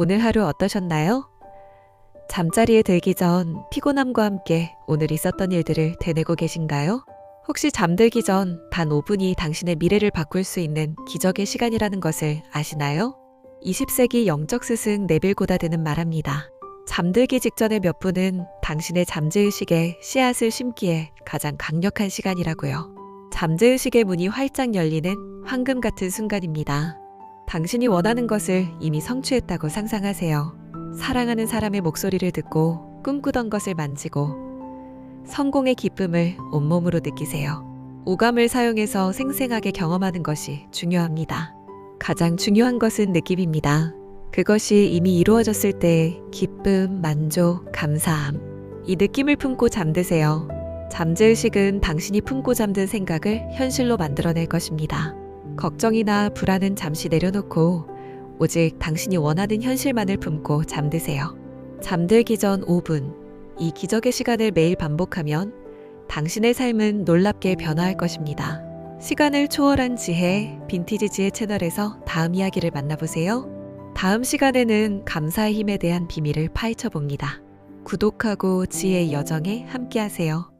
오늘 하루 어떠셨나요? 잠자리에 들기 전 피곤함과 함께 오늘 있었던 일들을 되뇌고 계신가요? 혹시 잠들기 전 단 5분이 당신의 미래를 바꿀 수 있는 기적의 시간이라는 것을 아시나요? 20세기 영적 스승 네빌 고다드는 말합니다. 잠들기 직전의 몇 분은 당신의 잠재의식에 씨앗을 심기에 가장 강력한 시간이라고요. 잠재의식의 문이 활짝 열리는 황금 같은 순간입니다. 당신이 원하는 것을 이미 성취했다고 상상하세요. 사랑하는 사람의 목소리를 듣고 꿈꾸던 것을 만지고 성공의 기쁨을 온몸으로 느끼세요. 오감을 사용해서 생생하게 경험하는 것이 중요합니다. 가장 중요한 것은 느낌입니다. 그것이 이미 이루어졌을 때의 기쁨, 만족, 감사함. 이 느낌을 품고 잠드세요. 잠재의식은 당신이 품고 잠든 생각을 현실로 만들어낼 것입니다. 걱정이나 불안은 잠시 내려놓고 오직 당신이 원하는 현실만을 품고 잠드세요. 잠들기 전 5분. 이 기적의 시간을 매일 반복하면 당신의 삶은 놀랍게 변화할 것입니다. 시간을 초월한 지혜, 빈티지 지혜 채널에서 다음 이야기를 만나보세요. 다음 시간에는 감사의 힘에 대한 비밀을 파헤쳐 봅니다. 구독하고 지혜의 여정에 함께하세요.